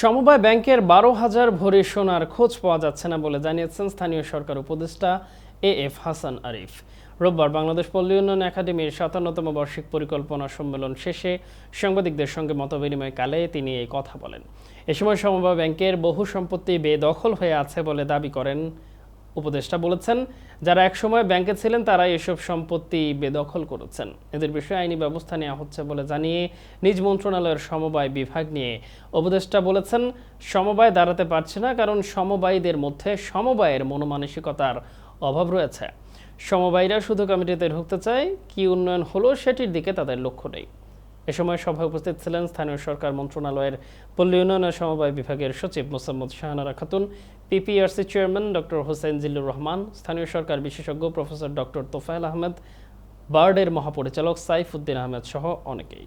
সমবায় ব্যাংকের বারো হাজার ভরি সোনার খোঁজ পাওয়া যাচ্ছে না বলে জানিয়েছেন স্থানীয় সরকার উপদেষ্টা এ এফ হাসান আরিফ। রোববার বাংলাদেশ পল্লী উন্নয়ন একাডেমির সাতান্নতম বার্ষিক পরিকল্পনা সম্মেলন শেষে সাংবাদিকদের সঙ্গে মতবিনিময়কালে তিনি এই কথা বলেন। এ সময় সমবায় ব্যাংকের বহু সম্পত্তি বেদখল হয়ে আছে বলে দাবি করেন উপদেষ্টা বলেছেন, যারা একসময় ব্যাংকে ছিলেন তারা এসব সম্পত্তি বেদখল করেছেন। এদের বিষয়ে আইনি ব্যবস্থা নেওয়া হচ্ছে বলে জানিয়ে নিজ মন্ত্রণালয়ের সমবায় বিভাগ নিয়ে উপদেষ্টা বলেছেন, সমবায় দাঁড়াতে পারছে না কারণ সমবায়ীদের মধ্যে সমবায়ের মনোমানসিকতার অভাব রয়েছে। সমবায়ীরা শুধু কমিটিতে ঢুকতে চায়, কি উন্নয়ন হলো সেটির দিকে তাদের লক্ষ্য নেই। এ সময় সভায় উপস্থিত ছিলেন স্থানীয় সরকার মন্ত্রণালয়ের পল্লী উন্নয়ন সমবায় বিভাগের সচিব Mosammat Shahanara Khatun, PPRC chairman doctor Hossain Zillur Rahman, স্থানীয় সরকার বিশেষজ্ঞ প্রফেসর ডক্টর তোফায়েল আহমেদ, বার্ডের মহাপরিচালক সাইফ উদ্দিন আহমেদ সহ অনেকেই।